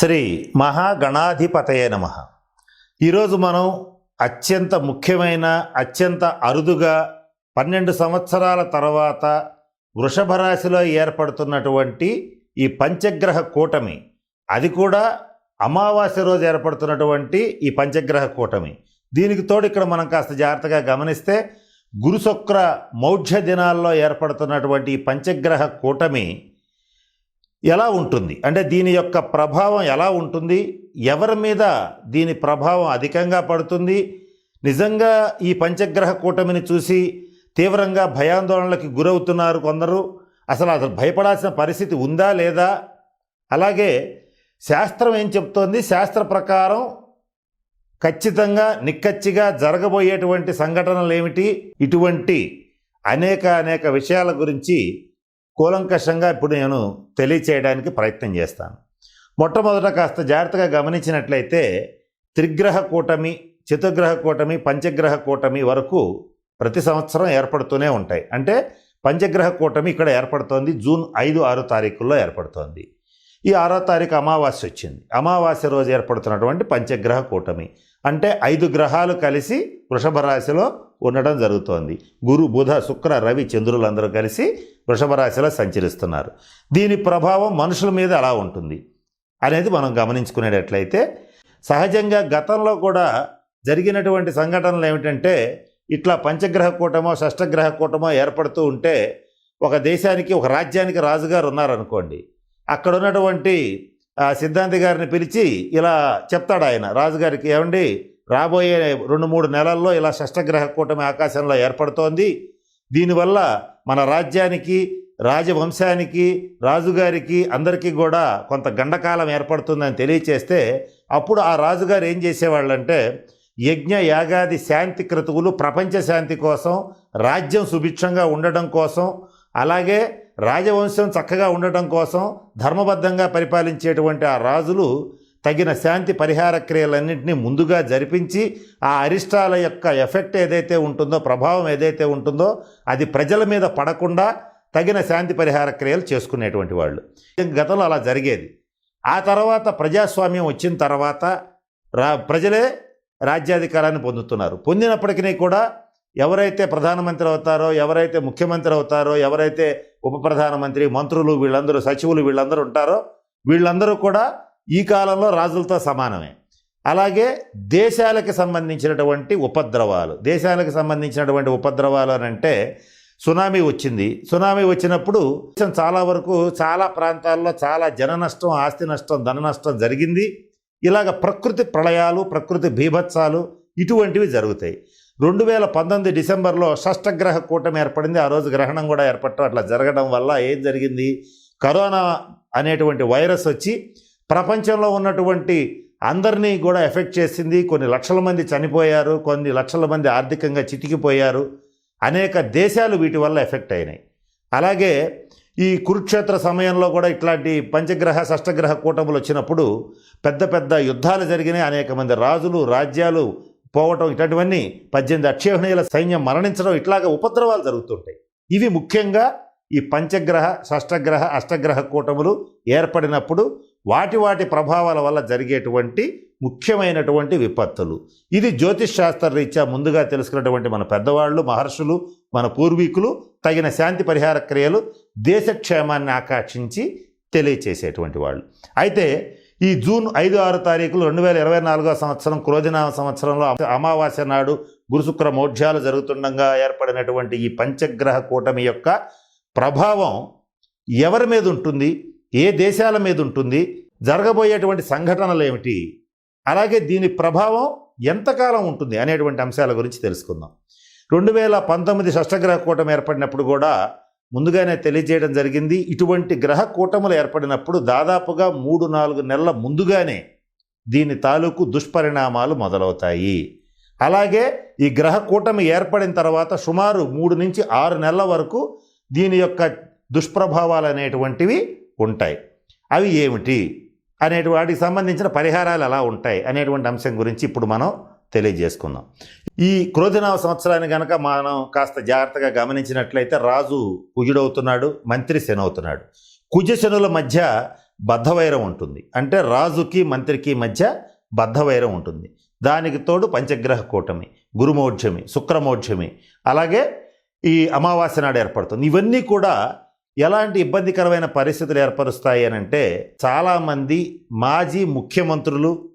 శ్రీ మహాగణాధిపతయ నమ. ఈరోజు మనం అత్యంత ముఖ్యమైన అత్యంత అరుదుగా పన్నెండు సంవత్సరాల తర్వాత వృషభ రాశిలో ఏర్పడుతున్నటువంటి ఈ పంచగ్రహ కూటమి అది కూడా అమావాస్య రోజు ఏర్పడుతున్నటువంటి ఈ పంచగ్రహ కూటమి. దీనికి తోడు ఇక్కడ మనం కాస్త జాగ్రత్తగా గమనిస్తే గురుశుక్ర మౌఢ్య దినాల్లో ఏర్పడుతున్నటువంటి ఈ పంచగ్రహ కూటమి ఎలా ఉంటుంది? అంటే దీని యొక్క ప్రభావం ఎలా ఉంటుంది? ఎవరి మీద దీని ప్రభావం అధికంగా పడుతుంది? నిజంగా ఈ పంచగ్రహ కూటమిని చూసి తీవ్రంగా భయాందోళనలకి గురవుతున్నారు కొందరు. అసలు అసలు భయపడాల్సిన పరిస్థితి ఉందా లేదా? అలాగే శాస్త్రం ఏం చెప్తోంది? శాస్త్ర ప్రకారం ఖచ్చితంగా నిక్కచ్చిగా జరగబోయేటువంటి సంఘటనలు ఏమిటి ఇటువంటి అనేక అనేక విషయాల గురించి కూలంకషంగా ఇప్పుడు నేను తెలియచేయడానికి ప్రయత్నం చేస్తాను. మొట్టమొదట కాస్త జాగ్రత్తగా గమనించినట్లయితే త్రిగ్రహ కూటమి చతుర్గ్రహ కూటమి పంచగ్రహ కూటమి వరకు ప్రతి సంవత్సరం ఏర్పడుతూనే ఉంటాయి. అంటే పంచగ్రహ కూటమి ఇక్కడ ఏర్పడుతోంది జూన్ ఐదు ఆరు తారీఖుల్లో ఏర్పడుతోంది. ఈ ఆరో తారీఖు అమావాస్య వచ్చింది. అమావాస్య రోజు ఏర్పడుతున్నటువంటి పంచగ్రహ కూటమి. అంటే ఐదు గ్రహాలు కలిసి వృషభ రాశిలో ఉండడం జరుగుతోంది. గురు బుధ శుక్ర రవి చంద్రులందరూ కలిసి వృషభ రాశిలో సంచరిస్తున్నారు. దీని ప్రభావం మనుషుల మీద ఎలా ఉంటుంది అనేది మనం గమనించుకునేటట్లయితే సహజంగా గతంలో కూడా జరిగినటువంటి సంఘటనలు ఏమిటంటే ఇట్లా పంచగ్రహ కూటమో షష్టగ్రహ కూటమో ఏర్పడుతూ ఉంటే ఒక దేశానికి ఒక రాజ్యానికి రాజుగారు ఉన్నారనుకోండి అక్కడ ఉన్నటువంటి సిద్ధాంతి గారిని పిలిచి ఇలా చెప్తాడు ఆయన రాజుగారికి ఏమండి రాబోయే రెండు మూడు నెలల్లో ఇలా షష్టగ్రహ కూటమి ఆకాశంలో ఏర్పడుతోంది. దీనివల్ల మన రాజ్యానికి రాజవంశానికి రాజుగారికి అందరికీ కూడా కొంత గండకాలం ఏర్పడుతుందని తెలియచేస్తే అప్పుడు ఆ రాజుగారు ఏం చేసేవాళ్ళంటే యజ్ఞ యాగాది శాంతి క్రతువులు ప్రపంచ శాంతి కోసం రాజ్యం సుభిక్షంగా ఉండడం కోసం అలాగే రాజవంశం చక్కగా ఉండటం కోసం ధర్మబద్ధంగా పరిపాలించేటువంటి ఆ రాజులు తగిన శాంతి పరిహార క్రియలన్నింటినీ ముందుగా జరిపించి ఆ అరిష్టాల యొక్క ఎఫెక్ట్ ఏదైతే ఉంటుందో ప్రభావం ఏదైతే ఉంటుందో అది ప్రజల మీద పడకుండా తగిన శాంతి పరిహార క్రియలు చేసుకునేటువంటి వాళ్ళు. గతంలో అలా జరిగేది. ఆ తర్వాత ప్రజాస్వామ్యం వచ్చిన తర్వాత రా ప్రజలే రాజ్యాధికారాన్ని పొందుతున్నారు. పొందినప్పటికీ కూడా ఎవరైతే ప్రధానమంత్రి అవుతారో ఎవరైతే ముఖ్యమంత్రి అవుతారో ఎవరైతే ఉప ప్రధానమంత్రి మంత్రులు వీళ్ళందరూ సచివులు వీళ్ళందరూ ఉంటారో వీళ్ళందరూ కూడా ఈ కాలంలో రాజులతో సమానమే. అలాగే దేశాలకు సంబంధించినటువంటి ఉపద్రవాలు. దేశాలకు సంబంధించినటువంటి ఉపద్రవాలు అని అంటే సునామీ వచ్చింది. సునామీ వచ్చినప్పుడు చాలా వరకు చాలా ప్రాంతాల్లో చాలా జన నష్టం ఆస్తి నష్టం ధన నష్టం జరిగింది. ఇలాగ ప్రకృతి ప్రళయాలు ప్రకృతి భీభత్సాలు ఇటువంటివి జరుగుతాయి. రెండు వేల పంతొమ్మిది డిసెంబర్లో షష్టగ్రహ కూటమి ఏర్పడింది. ఆ రోజు గ్రహణం కూడా ఏర్పడటం అట్లా జరగడం వల్ల ఏం జరిగింది? కరోనా అనేటువంటి వైరస్ వచ్చి ప్రపంచంలో ఉన్నటువంటి అందరినీ కూడా ఎఫెక్ట్ చేసింది కొన్ని లక్షల మంది చనిపోయారు కొన్ని లక్షల మంది ఆర్థికంగా చితికిపోయారు. అనేక దేశాలు వీటి వల్ల ఎఫెక్ట్ అయినాయి. అలాగే ఈ కురుక్షేత్ర సమయంలో కూడా ఇట్లాంటి పంచగ్రహ షష్టగ్రహ కూటములు వచ్చినప్పుడు పెద్ద పెద్ద యుద్ధాలు జరిగినాయి. అనేక మంది రాజులు రాజ్యాలు పోవటం ఇట్లాంటివన్నీ పద్దెనిమిది అక్షయహణీయుల సైన్యం మరణించడం ఇట్లాగ ఉపద్రవాలు జరుగుతుంటాయి. ఇవి ముఖ్యంగా ఈ పంచగ్రహ షష్టగ్రహ అష్టగ్రహ కూటములు ఏర్పడినప్పుడు వాటి వాటి ప్రభావాల వల్ల జరిగేటువంటి ముఖ్యమైనటువంటి విపత్తులు. ఇది జ్యోతిష్ శాస్త్ర రీత్యా ముందుగా తెలుసుకున్నటువంటి మన పెద్దవాళ్ళు మహర్షులు మన పూర్వీకులు తగిన శాంతి పరిహార క్రియలు దేశక్షేమాన్ని ఆకాంక్షించి తెలియచేసేటువంటి వాళ్ళు. అయితే ఈ జూన్ ఐదు ఆరు తారీఖులు రెండు వేల ఇరవై నాలుగో సంవత్సరం క్రోజనామ సంవత్సరంలో అమావాస్య నాడు గురుశుక్ర మౌఢ్యాలు జరుగుతుండగా ఏర్పడినటువంటి ఈ పంచగ్రహ కూటమి యొక్క ప్రభావం ఎవరి మీద ఉంటుంది? ఏ దేశాల మీద ఉంటుంది? జరగబోయేటువంటి సంఘటనలు ఏమిటి? అలాగే దీని ప్రభావం ఎంతకాలం ఉంటుంది అనేటువంటి అంశాల గురించి తెలుసుకుందాం. రెండు వేల పంతొమ్మిది షష్టగ్రహ కూటమి ఏర్పడినప్పుడు కూడా ముందుగానే తెలియజేయడం జరిగింది. ఇటువంటి గ్రహ కూటములు ఏర్పడినప్పుడు దాదాపుగా మూడు నాలుగు నెలల ముందుగానే దీని తాలూకు దుష్పరిణామాలు మొదలవుతాయి. అలాగే ఈ గ్రహ కూటమి ఏర్పడిన తర్వాత సుమారు మూడు నుంచి ఆరు నెలల వరకు దీని యొక్క దుష్ప్రభావాలు అనేటువంటివి ఉంటాయి. అవి ఏమిటి? అనేటి వాటికి సంబంధించిన పరిహారాలు ఎలా ఉంటాయి అనేటువంటి అంశం గురించి ఇప్పుడు మనం తెలియజేసుకుందాం. ఈ క్రోధనవ సంవత్సరాన్ని కనుక మనం కాస్త జాగ్రత్తగా గమనించినట్లయితే రాజు కుజుడవుతున్నాడు మంత్రి శనవుతున్నాడు. అవుతున్నాడు మధ్య బద్ధవైరం ఉంటుంది. అంటే రాజుకి మంత్రికి మధ్య బద్ధవైరం ఉంటుంది. దానికి తోడు పంచగ్రహ కూటమి గురుమోక్షమి శుక్రమోక్షమి అలాగే ఈ అమావాస్య నాడు ఏర్పడుతుంది. ఇవన్నీ కూడా ఎలాంటి ఇబ్బందికరమైన పరిస్థితులు ఏర్పరుస్తాయి అని అంటే చాలామంది మాజీ ముఖ్యమంత్రులు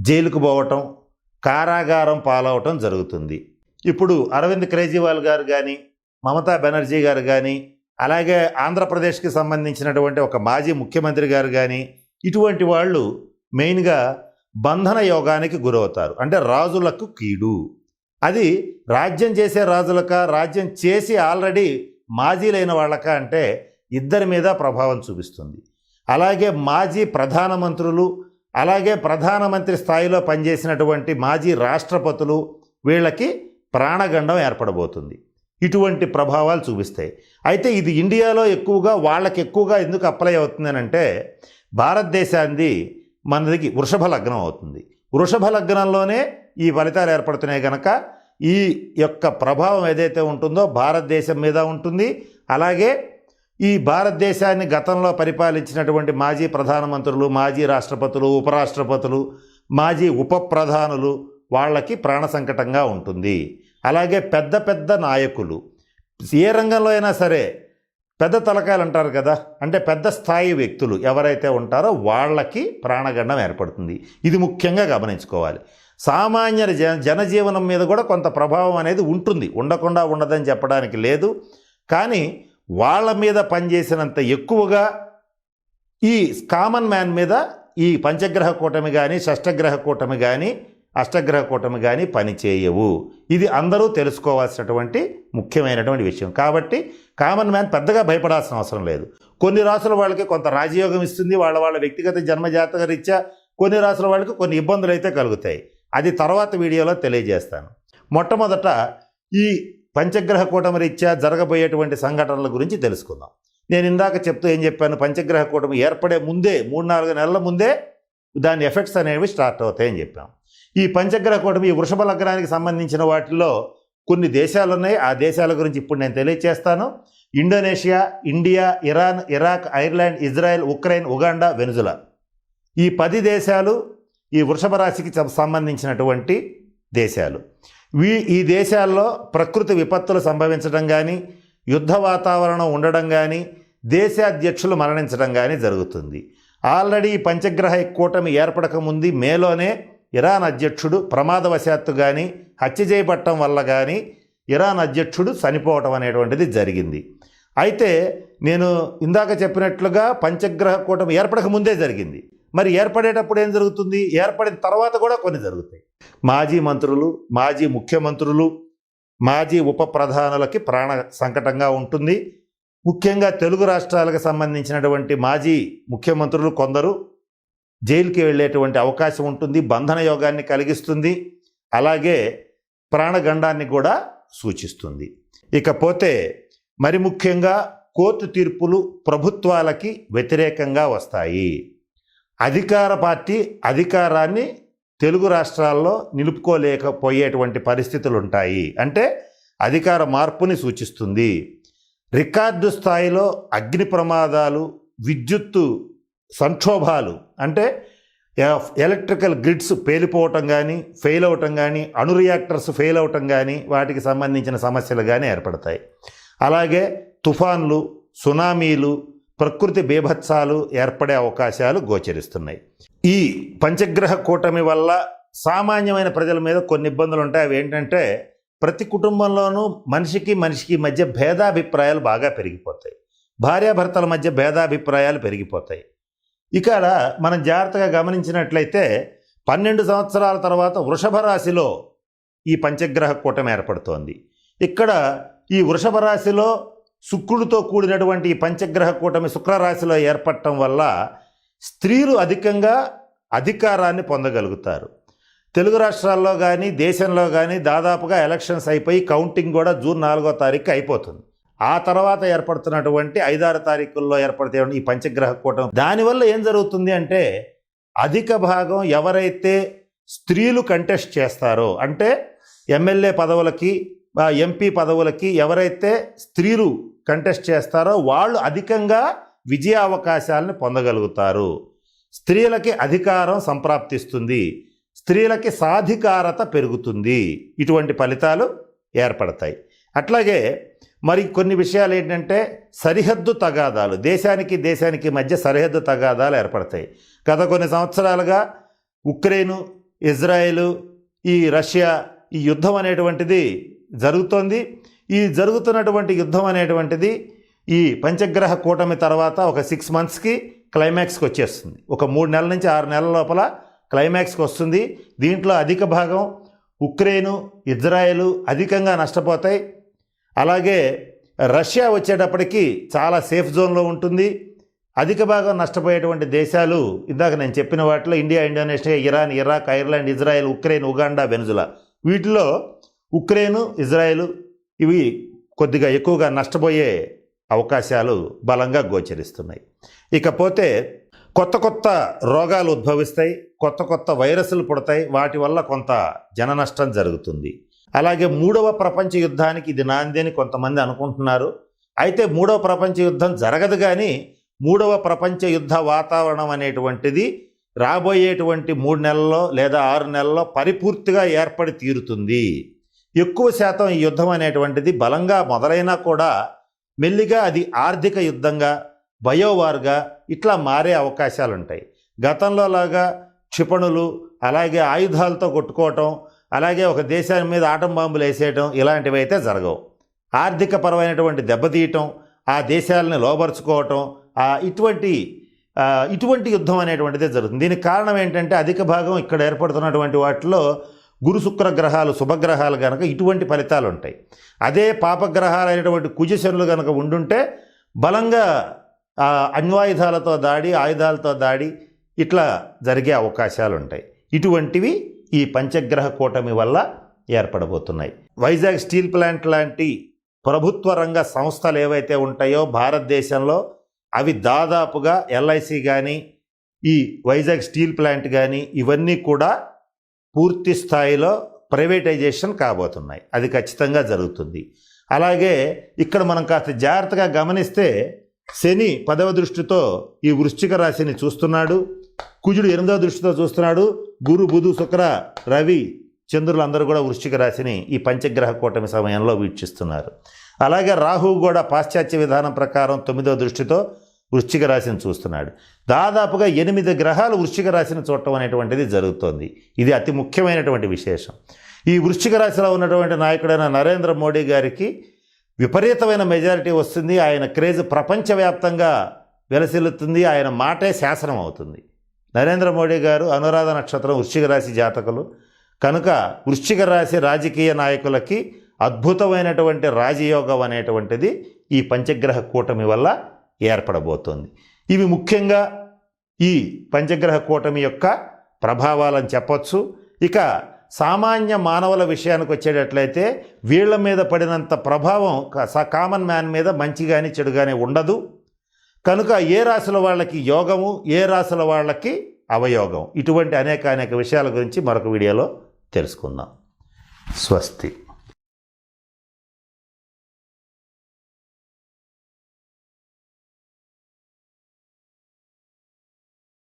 జైలుకు పోవటం కారాగారం పాలవటం జరుగుతుంది. ఇప్పుడు అరవింద్ కేజ్రీవాల్ గారు కానీ మమతా బెనర్జీ గారు కానీ అలాగే ఆంధ్రప్రదేశ్కి సంబంధించినటువంటి ఒక మాజీ ముఖ్యమంత్రి గారు కానీ ఇటువంటి వాళ్ళు మెయిన్గా బంధన యోగానికి గురవుతారు. అంటే రాజులకు కీడు. అది రాజ్యం చేసే రాజులక రాజ్యం చేసి ఆల్రెడీ మాజీలైన వాళ్ళక అంటే ఇద్దరి మీద ప్రభావం చూపిస్తుంది. అలాగే మాజీ ప్రధానమంత్రులు అలాగే ప్రధానమంత్రి స్థాయిలో పనిచేసినటువంటి మాజీ రాష్ట్రపతులు వీళ్ళకి ప్రాణగండం ఏర్పడబోతుంది. ఇటువంటి ప్రభావాలు చూపిస్తాయి. అయితే ఇది ఇండియాలో ఎక్కువగా వాళ్ళకి ఎక్కువగా ఎందుకు అప్లై అవుతుందనంటే భారతదేశాన్ని మనదికి వృషభ లగ్నం అవుతుంది. వృషభ లగ్నంలోనే ఈ ఫలితాలు ఏర్పడుతున్నాయి కనుక ఈ యొక్క ప్రభావం ఏదైతే ఉంటుందో భారతదేశం మీద ఉంటుంది. అలాగే ఈ భారతదేశాన్ని గతంలో పరిపాలించినటువంటి మాజీ ప్రధానమంత్రులు మాజీ రాష్ట్రపతులు ఉపరాష్ట్రపతులు మాజీ ఉప ప్రధానులు వాళ్ళకి ప్రాణ సంకటంగా ఉంటుంది. అలాగే పెద్ద పెద్ద నాయకులు. ఏ రంగంలో అయినా సరే పెద్ద తలకాయలు అంటారు కదా అంటే పెద్ద స్థాయి వ్యక్తులు ఎవరైతే ఉంటారో వాళ్ళకి ప్రాణగండం ఏర్పడుతుంది. ఇది ముఖ్యంగా గమనించుకోవాలి. సామాన్య జన జనజీవనం మీద కూడా కొంత ప్రభావం అనేది ఉంటుంది. ఉండకుండా ఉండదని చెప్పడానికి లేదు. కానీ వాళ్ళ మీద పనిచేసినంత ఎక్కువగా ఈ కామన్ మ్యాన్ మీద ఈ పంచగ్రహ కూటమి కానీ షష్టగ్రహ కూటమి కానీ అష్టగ్రహ కూటమి కానీ పనిచేయవు ఇది అందరూ తెలుసుకోవాల్సినటువంటి ముఖ్యమైనటువంటి విషయం. కాబట్టి కామన్ మ్యాన్ పెద్దగా భయపడాల్సిన అవసరం లేదు. కొన్ని రాసుల వాళ్ళకి కొంత రాజయోగం ఇస్తుంది. వాళ్ళ వాళ్ళ వ్యక్తిగత జన్మజాతక రీత్యా కొన్ని రాసుల వాళ్ళకి కొన్ని ఇబ్బందులు అయితే కలుగుతాయి. అది తర్వాత వీడియోలో తెలియజేస్తాను. మొట్టమొదట ఈ పంచగ్రహ కూటమి రీత్యా జరగబోయేటువంటి సంఘటనల గురించి తెలుసుకుందాం. నేను ఇందాక చెప్తూ ఏం చెప్పాను? పంచగ్రహ కూటమి ఏర్పడే ముందే మూడు నాలుగు నెలల ముందే దాని ఎఫెక్ట్స్ అనేవి స్టార్ట్ అవుతాయని చెప్పాం. ఈ పంచగ్రహ కూటమి ఈ వృషభ లగ్నానికి సంబంధించిన వాటిల్లో కొన్ని దేశాలు ఉన్నాయి ఆ దేశాల గురించి ఇప్పుడు నేను తెలియజేస్తాను Indonesia India Iran Iraq Ireland Israel Ukraine Uganda Venezuela. ఈ పది దేశాలు ఈ వృషభ రాశికి సంబంధించినటువంటి దేశాలు. వీ ఈ దేశాల్లో ప్రకృతి విపత్తులు సంభవించడం కానీ యుద్ధ వాతావరణం ఉండడం కానీ దేశాధ్యక్షులు మరణించడం కానీ జరుగుతుంది. ఆల్రెడీ ఈ పంచగ్రహ కూటమి ఏర్పడకముంది మేలోనే ఇరాన్ అధ్యక్షుడు ప్రమాదవశాత్తు కానీ హత్య చేయబట్టం వల్ల కానీ ఇరాన్ అధ్యక్షుడు చనిపోవటం అనేటువంటిది జరిగింది. అయితే నేను ఇందాక చెప్పినట్లుగా పంచగ్రహ కూటమి ఏర్పడక ముందే జరిగింది. మరి ఏర్పడేటప్పుడు ఏం జరుగుతుంది? ఏర్పడిన తర్వాత కూడా కొన్ని జరుగుతాయి. మాజీ మంత్రులు మాజీ ముఖ్యమంత్రులు మాజీ ఉప ప్రధానులకి ప్రాణ సంకటంగా ఉంటుంది. ముఖ్యంగా తెలుగు రాష్ట్రాలకు సంబంధించినటువంటి మాజీ ముఖ్యమంత్రులు కొందరు జైలుకి వెళ్ళేటువంటి అవకాశం ఉంటుంది బంధన యోగాన్ని కలిగిస్తుంది అలాగే ప్రాణగండాన్ని కూడా సూచిస్తుంది. ఇకపోతే మరి ముఖ్యంగా కోర్టు తీర్పులు ప్రభుత్వాలకి వ్యతిరేకంగా వస్తాయి. అధికార పార్టీ అధికారాన్ని తెలుగు రాష్ట్రాల్లో నిలుపుకోలేకపోయేటువంటి పరిస్థితులు ఉంటాయి అంటే అధికార మార్పుని సూచిస్తుంది. రికార్డు స్థాయిలో అగ్ని ప్రమాదాలు విద్యుత్తు సంక్షోభాలు అంటే ఎలక్ట్రికల్ గ్రిడ్స్ పేలిపోవటం కానీ ఫెయిల్ అవటం కానీ అణు రియాక్టర్స్ ఫెయిల్ అవటం కానీ వాటికి సంబంధించిన సమస్యలు కానీ ఏర్పడతాయి. అలాగే తుఫాన్లు సునామీలు ప్రకృతి బీభత్సాలు ఏర్పడే అవకాశాలు గోచరిస్తున్నాయి. ఈ పంచగ్రహ కూటమి వల్ల సామాన్యమైన ప్రజల మీద కొన్ని ఇబ్బందులు ఉంటాయి. అవి ఏంటంటే ప్రతి కుటుంబంలోనూ మనిషికి మనిషికి మధ్య భేదాభిప్రాయాలు బాగా పెరిగిపోతాయి. భార్యాభర్తల మధ్య భేదాభిప్రాయాలు పెరిగిపోతాయి. ఇక్కడ మనం జాగ్రత్తగా గమనించినట్లయితే పన్నెండు సంవత్సరాల తర్వాత వృషభ రాశిలో ఈ పంచగ్రహ కూటమి ఏర్పడుతోంది. ఇక్కడ ఈ వృషభ రాశిలో శుక్రుడితో కూడినటువంటి ఈ పంచగ్రహ కూటమి శుక్రరాశిలో ఏర్పడటం వల్ల స్త్రీలు అధికంగా అధికారాన్ని పొందగలుగుతారు. తెలుగు రాష్ట్రాల్లో కానీ దేశంలో కానీ దాదాపుగా ఎలక్షన్స్ అయిపోయి కౌంటింగ్ కూడా జూన్ నాలుగో తారీఖు అయిపోతుంది. ఆ తర్వాత ఏర్పడుతున్నటువంటి ఐదారు తారీఖుల్లో ఏర్పడితే ఈ పంచగ్రహ కూటమి దానివల్ల ఏం జరుగుతుంది అంటే అధిక భాగం ఎవరైతే స్త్రీలు కంటెస్ట్ చేస్తారో అంటే ఎమ్మెల్యే పదవులకి ఎంపీ పదవులకి ఎవరైతే స్త్రీలు కంటెస్ట్ చేస్తారో వాళ్ళు అధికంగా విజయ అవకాశాలను పొందగలుగుతారు. స్త్రీలకి అధికారం సంప్రాప్తిస్తుంది. స్త్రీలకి సాధికారత పెరుగుతుంది. ఇటువంటి ఫలితాలు ఏర్పడతాయి. అట్లాగే మరి కొన్ని విషయాలు ఏంటంటే సరిహద్దు తగాదాలు దేశానికి దేశానికి మధ్య సరిహద్దు తగాదాలు ఏర్పడతాయి. గత కొన్ని సంవత్సరాలుగా ఉక్రెయిను ఇజ్రాయెలు ఈ రష్యా ఈ యుద్ధం అనేటువంటిది జరుగుతోంది. ఈ జరుగుతున్నటువంటి యుద్ధం అనేటువంటిది ఈ పంచగ్రహ కూటమి తర్వాత ఒక సిక్స్ మంత్స్కి క్లైమాక్స్కి వచ్చేస్తుంది. ఒక మూడు నెలల నుంచి ఆరు నెలల లోపల క్లైమాక్స్కి వస్తుంది. దీంట్లో అధిక భాగం ఉక్రెయిను ఇజ్రాయెలు అధికంగా నష్టపోతాయి. అలాగే రష్యా వచ్చేటప్పటికి చాలా సేఫ్ జోన్లో ఉంటుంది. అధిక భాగం నష్టపోయేటువంటి దేశాలు ఇందాక నేను చెప్పిన వాటిలో India Indonesia Iran Iraq Ireland Israel Ukraine Uganda Venezuela వీటిలో ఉక్రెయిన్ ఇజ్రాయెల్ ఇవి కొద్దిగా ఎక్కువగా నష్టపోయే అవకాశాలు బలంగా గోచరిస్తున్నాయి. ఇకపోతే కొత్త కొత్త రోగాలు ఉద్భవిస్తాయి కొత్త కొత్త వైరస్లు పుడతాయి వాటి వల్ల కొంత జన నష్టం జరుగుతుంది. అలాగే మూడవ ప్రపంచ యుద్ధానికి ఇది నాంది అని కొంతమంది అనుకుంటున్నారు. అయితే మూడవ ప్రపంచ యుద్ధం జరగదు కానీ మూడవ ప్రపంచ యుద్ధ వాతావరణం అనేటువంటిది రాబోయేటువంటి మూడు నెలల్లో లేదా ఆరు నెలల్లో పరిపూర్తిగా ఏర్పడి తీరుతుంది. ఎక్కువ శాతం ఈ యుద్ధం అనేటువంటిది బలంగా మొదలైనా కూడా మెల్లిగా అది ఆర్థిక యుద్ధంగా బయోవార్గా ఇట్లా మారే అవకాశాలు ఉంటాయి గతంలో లాగా క్షిపణులు అలాగే ఆయుధాలతో కొట్టుకోవటం అలాగే ఒక దేశాన్ని మీద ఆటం బాంబులు వేసేయటం ఇలాంటివి అయితే జరగవు. ఆర్థిక పరమైనటువంటి దెబ్బతీయటం ఆ దేశాలని లోబరుచుకోవటం ఆ ఇటువంటి ఇటువంటి యుద్ధం అనేటువంటిదే జరుగుతుంది. దీనికి కారణం ఏంటంటే అధిక భాగం ఇక్కడ ఏర్పడుతున్నటువంటి వాటిలో గురు శుక్ర గ్రహాలు శుభగ్రహాలు కనుక ఇటువంటి ఫలితాలు ఉంటాయి అదే పాపగ్రహాలు అయినటువంటి కుజశనులు కనుక ఉండుంటే బలంగా అణ్వాయుధాలతో దాడి ఆయుధాలతో దాడి ఇట్లా జరిగే అవకాశాలు ఉంటాయి ఇటువంటివి ఈ పంచగ్రహ కూటమి వల్ల ఏర్పడబోతున్నాయి. వైజాగ్ స్టీల్ ప్లాంట్ లాంటి ప్రభుత్వ రంగ సంస్థలు ఏవైతే ఉంటాయో భారతదేశంలో అవి దాదాపుగా ఎల్ఐసి కానీ ఈ వైజాగ్ స్టీల్ ప్లాంట్ కానీ ఇవన్నీ కూడా పూర్తి స్థాయిలో ప్రైవేటైజేషన్ కాబోతున్నాయి. అది ఖచ్చితంగా జరుగుతుంది. అలాగే ఇక్కడ మనం కాస్త జాగ్రత్తగా గమనిస్తే శని పదవ దృష్టితో ఈ వృశ్చిక రాశిని చూస్తున్నాడు. కుజుడు ఎనిమిదవ దృష్టితో చూస్తున్నాడు. గురు బుధు శుక్ర రవి చంద్రులు అందరూ కూడా వృశ్చిక రాశిని ఈ పంచగ్రహ కూటమి సమయంలో వీక్షిస్తున్నారు. అలాగే రాహువు కూడా పాశ్చాత్య విధానం ప్రకారం తొమ్మిదవ దృష్టితో వృశ్చిక రాశిని చూస్తున్నాడు. దాదాపుగా ఎనిమిది గ్రహాలు వృశ్చిక రాశిని చూడటం అనేటువంటిది జరుగుతోంది. ఇది అతి ముఖ్యమైనటువంటి విశేషం. ఈ వృశ్చిక రాశిలో ఉన్నటువంటి నాయకుడైన నరేంద్ర మోడీ గారికి విపరీతమైన మెజారిటీ వస్తుంది. ఆయన క్రేజ్ ప్రపంచవ్యాప్తంగా వెలసిల్లుతుంది. ఆయన మాటే శాసనం అవుతుంది. నరేంద్ర మోడీ గారు అనురాధ నక్షత్రం వృశ్చిక రాశి జాతకులు. కనుక వృశ్చిక రాశి రాజకీయ నాయకులకి అద్భుతమైనటువంటి రాజయోగం అనేటువంటిది ఈ పంచగ్రహ కూటమి వల్ల ఏర్పడబోతోంది. ఇవి ముఖ్యంగా ఈ పంచగ్రహ కూటమి యొక్క ప్రభావాలని చెప్పచ్చు. ఇక సామాన్య మానవుల విషయానికి వచ్చేటట్లయితే వీళ్ళ మీద పడినంత ప్రభావం స- కామన్ మ్యాన్ మీద మంచి కానీ చెడు కానీ ఉండదు. కనుక ఏ రాశుల వాళ్ళకి యోగము ఏ రాశుల వాళ్ళకి అవయోగం? ఇటువంటి అనేక అనేక విషయాల గురించి మరొక వీడియోలో తెలుసుకుందాం. స్వస్తి.